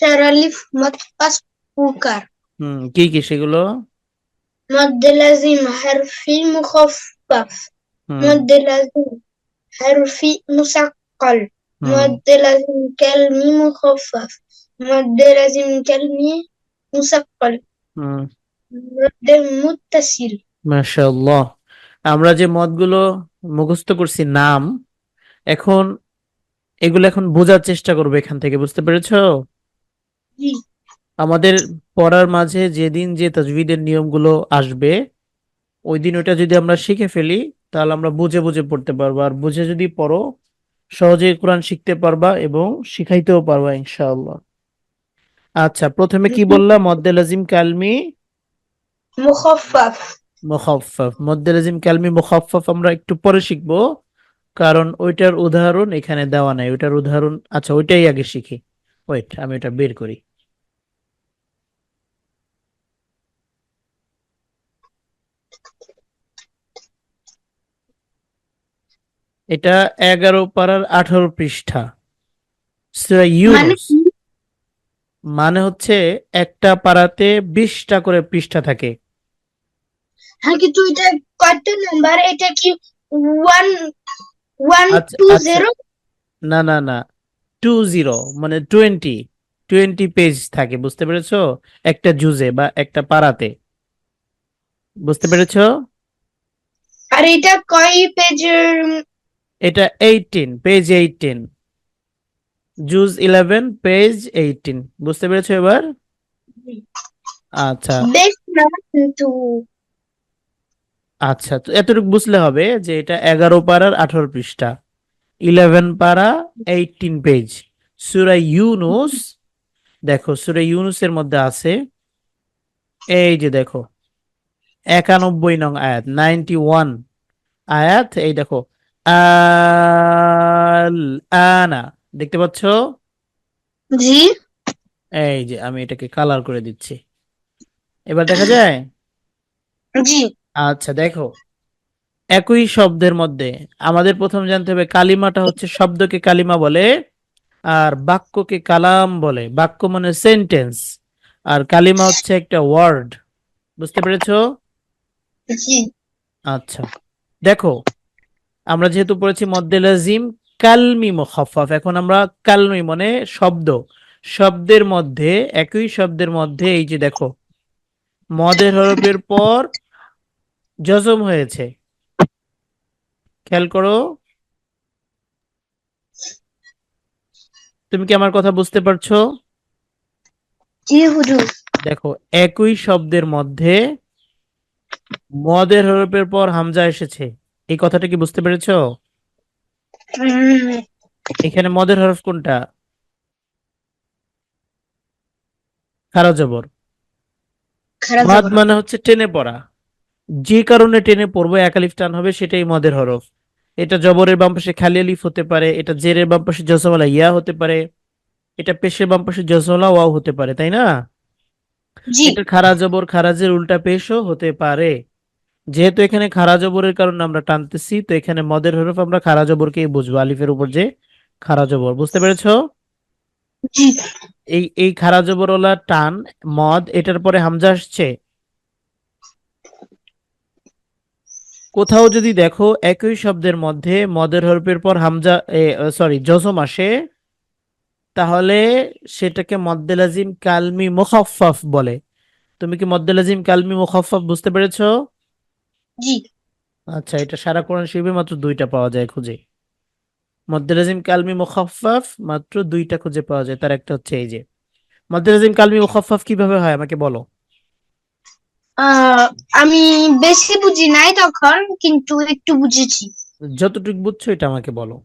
তারালিফ মতপাস পুকার হুম কি কি সেগুলো? মদ্দ লাজিম হারফি মুখাফফ মদ্দ লাজিম হারফি মুসাক্কাল মদ্দ লাজিম কালমি মুখাফফ মদ্দ লাজিম কালমি মুসাক্কাল মদ্দ মুত্তাসিল মাশাআল্লাহ। আমরা যে মদগুলো মুখস্থ করছি নাম এখন এগুলো এখন বোঝার চেষ্টা করবে এখান থেকে বুঝতে পেরেছ? আমাদের পড়ার মাঝে যেদিন যে তাজবিদের নিয়মগুলো আসবে ওই দিন ওটা যদি আমরা শিখে ফেলি তাহলে আমরা বুঝে বুঝে পড়তে পারব। আর বুঝে যদি পড়ো সহজে কোরআন শিখতে পারবা এবং শিখাইতেও পারবা ইনশাআল্লাহ। আচ্ছা প্রথমে কি বললাম? মদ্দে লাজিম কালমি মুখাফফাফ। মুখাফফাফ। মদ্দে আজিম কালমি মুখাফফাফ আমরা একটু পরে শিখব কারণ ওইটার উদাহরণ এখানে দেওয়া নাই। ওইটার উদাহরণ আচ্ছা ওইটাই আগে শিখি। ওয়েট আমি এটা বের করি। এটা এগারো পারার আঠারো পৃষ্ঠা। মানে মানে হচ্ছে একটা পাড়াতে বিশটা করে পৃষ্ঠা থাকে। হ্যাঁ কিন্তু এটা কত নাম্বার এটা কি ওয়ান ওয়ান টু জিরো না না না। টু জিরো মানে টোয়েন্টি টোয়েন্টি পেজ থাকে বুঝতে পেরেছ? একটা জুজে বা একটা পারাতে বুঝতে পেরেছ? আর এটা কয় পেজের এটা এইটিন পেজ এইটিন জুজ ইলেভেন পেজ এইটিন বুঝতে পেরেছ এবার? আচ্ছা। আচ্ছা তো এতটুকু বুঝলে হবে যে এটা এগারো পারার আঠারো পৃষ্ঠা। ইলেভেন পারা এইটিন পেজ সুরা ইউনুস দেখো সুরা ইউনুসের মধ্যে আছে এই যে দেখো একানব্বই নং আয়াত নাইনটি ওয়ান আয়াত এই দেখো আনা দেখতে পাচ্ছ? জি। এই যে আমি এটাকে কালার করে দিচ্ছি। এবার দেখা যায়? জি। আচ্ছা দেখো। একই শব্দের মধ্যে আমাদের প্রথম জানতে হবে কালিমাটা হচ্ছে শব্দকে কালিমা বলে আর বাক্যকে কালাম বলে। বাক্য মানে সেন্টেন্স আর কালিমা হচ্ছে একটা ওয়ার্ড বুঝতে পেরেছ? আচ্ছা। দেখো আমরা যেহেতু পড়েছি মদ্দে লাজিম কালমি মুখাফফাফ। এখন আমরা কালমি মানে শব্দ। শব্দের মধ্যে একই শব্দের মধ্যে এই যে দেখো মদের হরফের পর জজম হয়েছে। খেয়াল করো। তুমি কি আমার কথা বুঝতে পারছ? জি হুজুর। দেখো একই শব্দের মধ্যে মদের হরফের পর হামজা এসেছে। এই কথাটা কি বুঝতে পেরেছ? এখানে মদের হরফ কোনটা? খারা জবর। মাদ মানে হচ্ছে টেনে পড়া। যে কারণে টেনে পড়ব একালিফ টান হবে সেটাই মদের হরফ। এটা জবরের বাম পাশে খালি আলিফ হতে পারে এটা জেরের বাম পাশে জজমওয়ালা ইয়া হতে পারে এটা পেশের বাম পাশে জজমওয়ালা ওয়াও হতে পারে তাই না? এটা খারা জবর খারাজের উল্টা পেশও হতে পারে। যেহেতু এখানে খারা জবরের কারণে আমরা টানতেছি তো এখানে মদের হরফ আমরা খারা জবরকেই বুঝব আলিফের উপর যে খারা জবর। বুঝতে পেরেছ? এই এই খারা জবরওয়ালা টান মদ এটার পরে হামজা আসছে? কোথাও যদি দেখো একই শব্দের মধ্যে মদের হরফের পর হামজা সরি জজম আসে তাহলে সেটাকে মদ্দে লাজিম কালমি মুখাফফাফ বলে। তুমি কি মদ্দে লাজিম কালমি মুখাফফাফ বুঝতে পেরেছ? জি। আচ্ছা এটা সারা কোরআন শরীফে মাত্র দুইটা পাওয়া যায় খুঁজে। মদ্দে কালমি মুখাফফাফ মাত্র দুইটা খুঁজে পাওয়া যায়। তার একটা হচ্ছে এই যে মদ্দে কালমি মুখাফফাফ কীভাবে হয় আমাকে বলো? আমি বেশি বুঝি নাই তখন কিন্তু একটু বুঝেছি। যতটুকু বুঝছ এটা আমাকে বলো।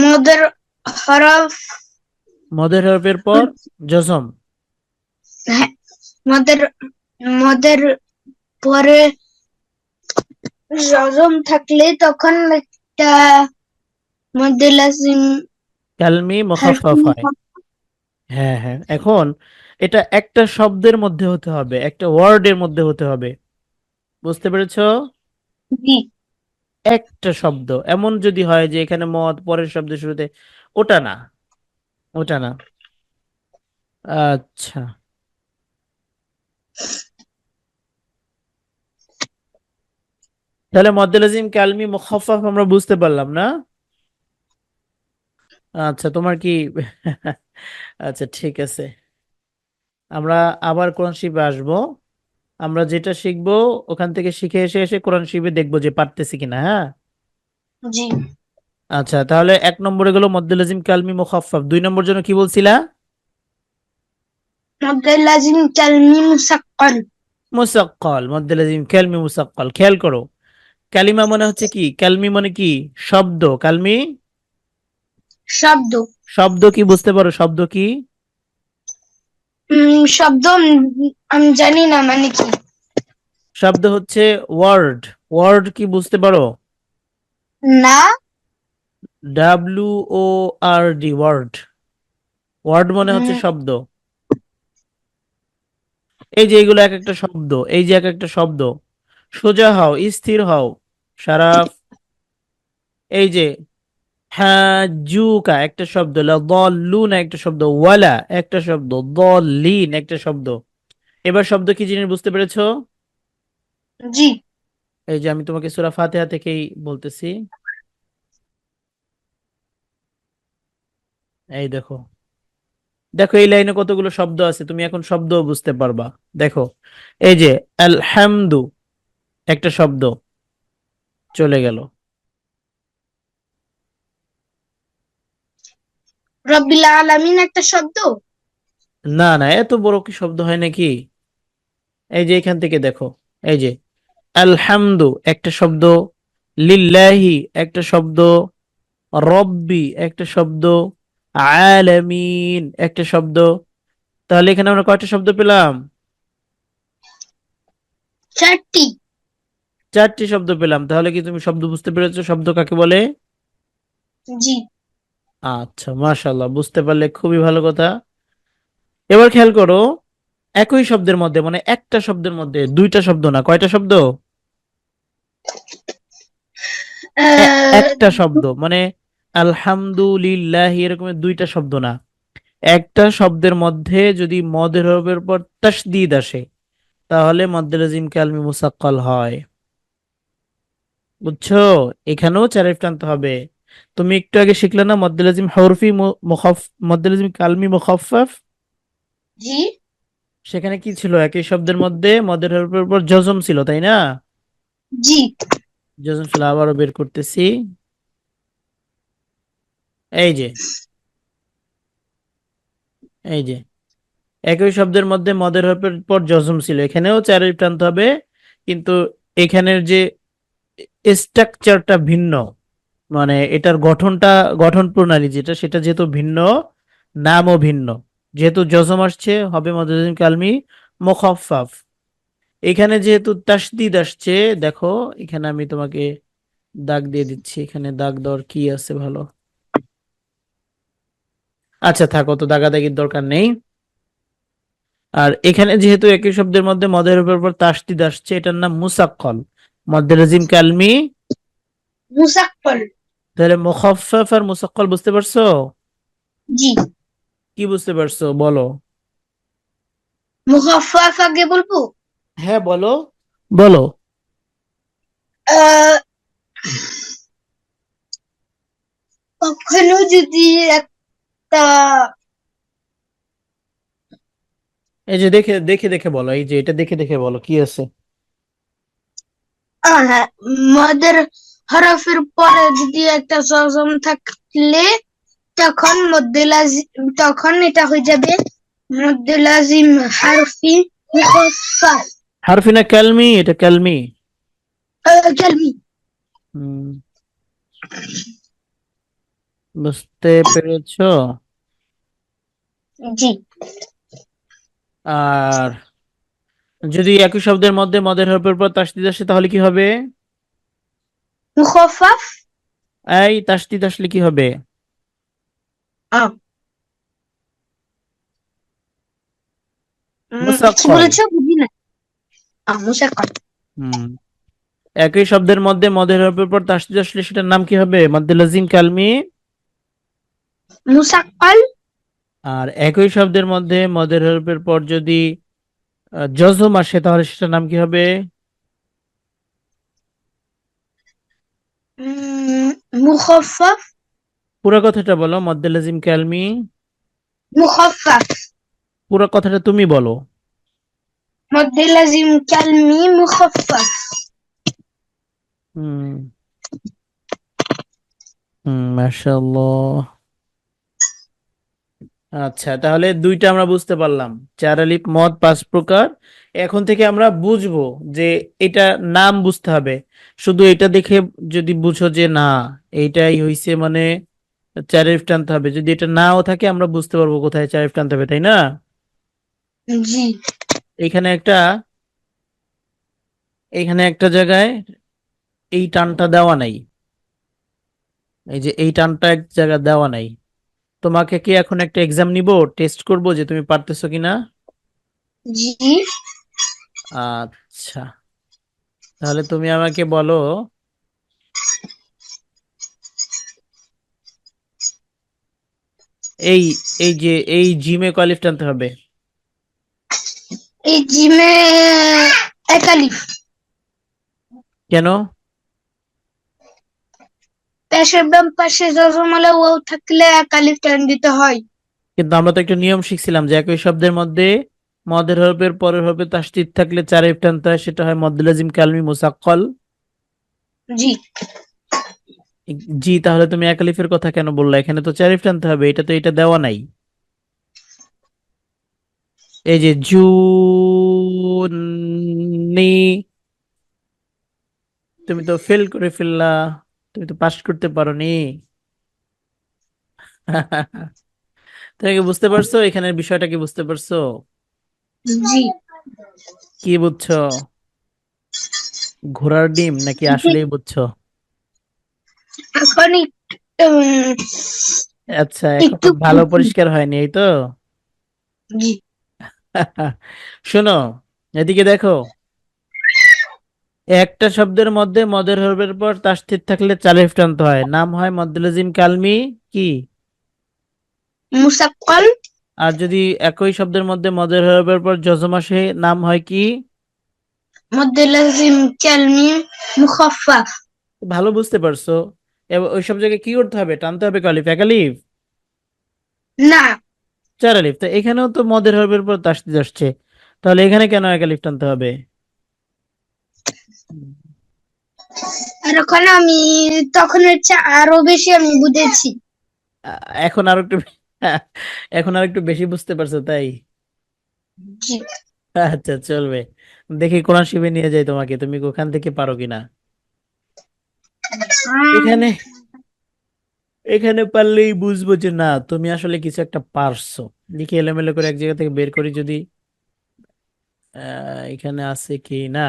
মদের হরফ মদের হরফের পর জজম হ্যাঁ, মদের মদের পরে জজম থাকলে তখন একটা মধ্যে লাজিম কালমি মুখাফফাফ হয়। হ্যাঁ হ্যাঁ এখন এটা একটা শব্দের মধ্যে হতে হবে একটা ওয়ার্ডের মধ্যে হতে হবে। বুঝতে পেরেছ? একটা শব্দ। এমন যদি হয় যে এখানে মদ পরের শব্দের শুরুতে ওটা না। ওটা না। আচ্ছা। তাহলে মদ্দে লাজিম কালমি মুখাফফাফ আমরা বুঝতে পারলাম না? আচ্ছা তোমার কি আচ্ছা ঠিক আছে। আমরা আবার কোরআন শিফে আসব। আমরা যেটা শিখব ওখান থেকে শিখে এসে এসে কোরআন শিফে দেখব যে পারতেছি কিনা হ্যাঁ? জি। আচ্ছা তাহলে এক নম্বরে গেল মদ্দে লাজিম কালমি মুখাফফাফ। দুই নম্বর জন্য কি বলছিলা? মধ্যে লাজিম কালমি মুসাক্কাল। মুসাক্কাল মদ্দে লাজিম কালমি মুসাক্কাল। খেয়াল করো কালিমা মনে হচ্ছে কি? কালমি মানে কি? শব্দ। কালমি? শব্দ। শব্দ কি বুঝতে পারো? শব্দ কি? শব্দ আমি জানি না মানে কি। শব্দ হচ্ছে ওয়ার্ড। ওয়ার্ড কি বুঝতে পারো? না। W O R D word word মনে হচ্ছে শব্দ। এই যে এগুলো এক একটা শব্দ এই যে এক একটা শব্দ। সোজা হও স্থির হও সারাফ এই যে হাজুকা একটা শব্দ দল্লুন একটা শব্দ ওয়ালা একটা শব্দ দলিন একটা শব্দ। এবার শব্দ কি জিনিস বুঝতে পেরেছ? জি। এই যে আমি তোমাকে সূরা ফাতিহা থেকেই বলতেছি। এই দেখো। দেখো এই লাইনে কতগুলো শব্দ আছে তুমি এখন শব্দ বুঝতে পারবা। দেখো এই যে আলহামদু একটা শব্দ চলে গেল। রব্বিল আলামিন একটা শব্দ? না না এত বড় কি শব্দ হয় নাকি? এই যে এখান থেকে দেখো এই যে আলহামদু একটা শব্দ লিল্লাহি একটা শব্দ রব্বি একটা শব্দ আলামিন একটা শব্দ। তাহলে এখানে আমরা কয়টা শব্দ পেলাম? চারটি। চারটি শব্দ পেলাম। তাহলে কি তুমি শব্দ বুঝতে পেরেছ? শব্দ কাকে বলে? জি। আচ্ছা মাশাল্লাহ বুঝতে পারলে খুবই ভালো কথা। এবার খেয়াল করো একই শব্দের মধ্যে মানে একটা শব্দের মধ্যে দুইটা শব্দ না কয়টা শব্দ? একটা শব্দ মানে আলহামদুলিল্লাহ এরকমের দুইটা শব্দ না। একটা শব্দের মধ্যে যদি মদের হরফের পর তাসদিদ আসে তাহলে মদ্দে লাজিম কালমি মুসাক্কাল হয়। বুঝছ? এখানেও চারিফ টানতে হবে। তুমি একটু আগে শিখলে না মদ্দে লাজিম হরফি মু- মুখাফ মদ্দে লাজিম কালমি মুখাফফাফ? জি। সেখানে কি ছিল? একই শব্দের মধ্যে মদের হরফের পর জজম ছিল তাই না? জি। জজম ছিল আবারও বের করতেছি। এই যে। এই যে। একই শব্দের মধ্যে মদের হরফের পর জজম ছিল। এখানেও চারিফ টানতে হবে, কিন্তু এখানের যে স্ট্রাকচারটা ভিন্ন মানে এটার গঠনটা, গঠন প্রণালী যেটা, সেটা যেহেতু ভিন্ন, নামও ভিন্ন। যেহেতু জজম আসছে, হবে মদুদিন কালমি মুখাফফাফ। এখানে যেহেতু তাসদিদ আসছে, দেখো, এখানে আমি তোমাকে দাগ দিয়ে দিচ্ছি। এখানে দাগ দেওয়ার কি আছে ভালো? আচ্ছা থাকো তো দাগাদাগির দরকার নেই। আর এখানে যেহেতু একই শব্দের মধ্যে মদের উপর উপর তাসদিদ আসছে এটার নাম মুসাক্কল। মদ্দে লাজিম কালমি? মুসাক্কল। তাহলে মুখাফফাফ আর মুসাক্কল বুঝতে পারছ? জি। কি বুঝতে পারছ? বলো। মুখাফফাফ আগে বলব? হ্যাঁ বলো। বলো। কখনো যদি একটা এই যে দেখে দেখে দেখে বলো এই যে এটা দেখে দেখে বলো কি আছে? হ্যাঁ, মদের হরফের পরে যদি একটা জজম থাকলে তখন মধ্যে তখন এটা হয়ে যাবে মধ্যে লাজিম হারফি মুখাফফাফ হারফিনা কালমি এটা কালমি কালমি হুম। বুঝতে পেরেছ? জি। আর যদি একই শব্দের মধ্যে মদের হরফের পর তাসদিদ আসে তাহলে কি হবে? এই তাসদিদ আসলে কি হবে? একই শব্দের মধ্যে মদের হরফের পর তাসদিদ আসলে সেটার নাম কি হবে? মদ্দে লাজিম কালমি। মুসাক্কাল? আর একই শব্দের মধ্যে মদের হরফের পর যদি জজম আসে তাহলে সেটার নাম কি হবে? মুখফফ। পুরো কথাটা বলো মদ্দে লাজিম কালমি মুখফফ। পুরো কথাটা তুমি বলো। মধ্যে লাজিম কালমি মুখফফ। হুম। হুম মাশাআল্লাহ। আচ্ছা তাহলে দুইটা আমরা বুঝতে পারলাম। চার আলিফ মদ পাঁচ প্রকার। এখন থেকে আমরা বুঝব যে এটা নাম বুঝতে হবে। শুধু এটা দেখে যদি বুঝো যে না এইটাই হইছে মানে চার আলিফ টানতে হবে। যদি এটা নাও থাকে আমরা বুঝতে পারব কোথায় চার আলিফ টানতে হবে তাই না? জি। এখানে একটা এখানে একটা জায়গায় এই টানটা দেওয়া নাই। এই যে এই টানটা এক জায়গায় দেওয়া নাই। তোমাকে কি এখন একটা এক্সাম নিব? টেস্ট করব যে তুমি পারতেছো কিনা? জি। আচ্ছা। তাহলে তুমি আমাকে বলো। এই এই যে এই জিমে কলিফ টানতে হবে? এই জিমে একালিফ। কেন? পেশের বাম পাশে জজমালে ওয়াও থাকলে একালিফ টান দিতে হয়। কিন্তু আমরা তো একটা নিয়ম শিখছিলাম যে একই শব্দের মধ্যে মদের হরফের পরের হরফে তাসদিদ থাকলে চার আলিফ টানতে হয় সেটা হয় মদ্দুল লাজিম কালমি মুসাক্কল। জি। জি তাহলে তুমি এক আলিফের কথা কেন বললা? এখানে তো চার আলিফ টানতে হবে এটা তো এটা দেওয়া নাই। এই যে জুনি তুমি তো ফেল করে ফেললা। তুমি তো পাস করতে পারোনি। তুমি কি বুঝতে পারছ? এখানের বিষয়টা কি বুঝতে পারছ? জি। কি বুঝছ? ঘোড়ার ডিম নাকি আসলেই বুঝছ? এখন আচ্ছা এখন ভালো পরিষ্কার হয়নি এই তো? শোনো এদিকে দেখো। একটা শব্দের মধ্যে মদের হরফের পর তাসদিদ থাকলে চালিফ টানতে হয়। নাম হয় মদ্দুলাজিম কালমি কি? মুসাক্কাল। আর যদি একই শব্দের মধ্যে মদের হরফের পর জজম আসে নাম হয় কি? মধ্যে কালমি মুখফফ। ভালো বুঝতে পারছ। এবার ওই সব জায়গায় কি করতে হবে? টানতে হবে কালিফ। এক আলিফ? না। চার আলিফ। তো এখানেও তো মদের হরফের পর তাসদিদ আসছে। তাহলে এখানে কেন এক আলিফ টানতে হবে? আর ওখানে আমি তখন হচ্ছে আরও বেশি আমি বুঝেছি। এখন আর একটু এখন আর একটু বেশি বুঝতে পারছ তাই? আচ্ছা চলবে। দেখি কোরআন শিবে নিয়ে যাই তোমাকে তুমি ওখান থেকে পারো কিনা? এখানে এখানে পারলেই বুঝব যে না তুমি আসলে কিছু একটা পারছ। লিখে এলোমেলো করে এক জায়গা থেকে বের করি যদি। আহ, এখানে আছে কি না?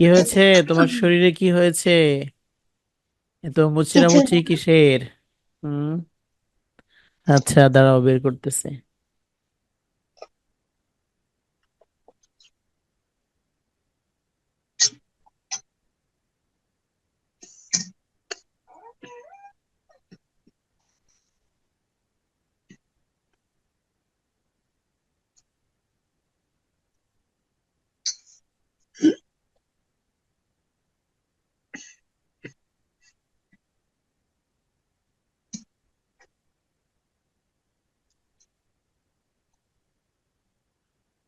কি হয়েছে? তোমার শরীরে কি হয়েছে? এত মুচিরা মুচি কিসের? হুম? আচ্ছা দাঁড়াও, বের করতেছে।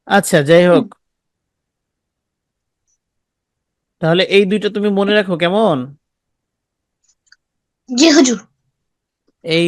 আচ্ছা যাই হোক। তাহলে এই দুইটা তুমি মনে রাখো কেমন? জি হুজুর। এই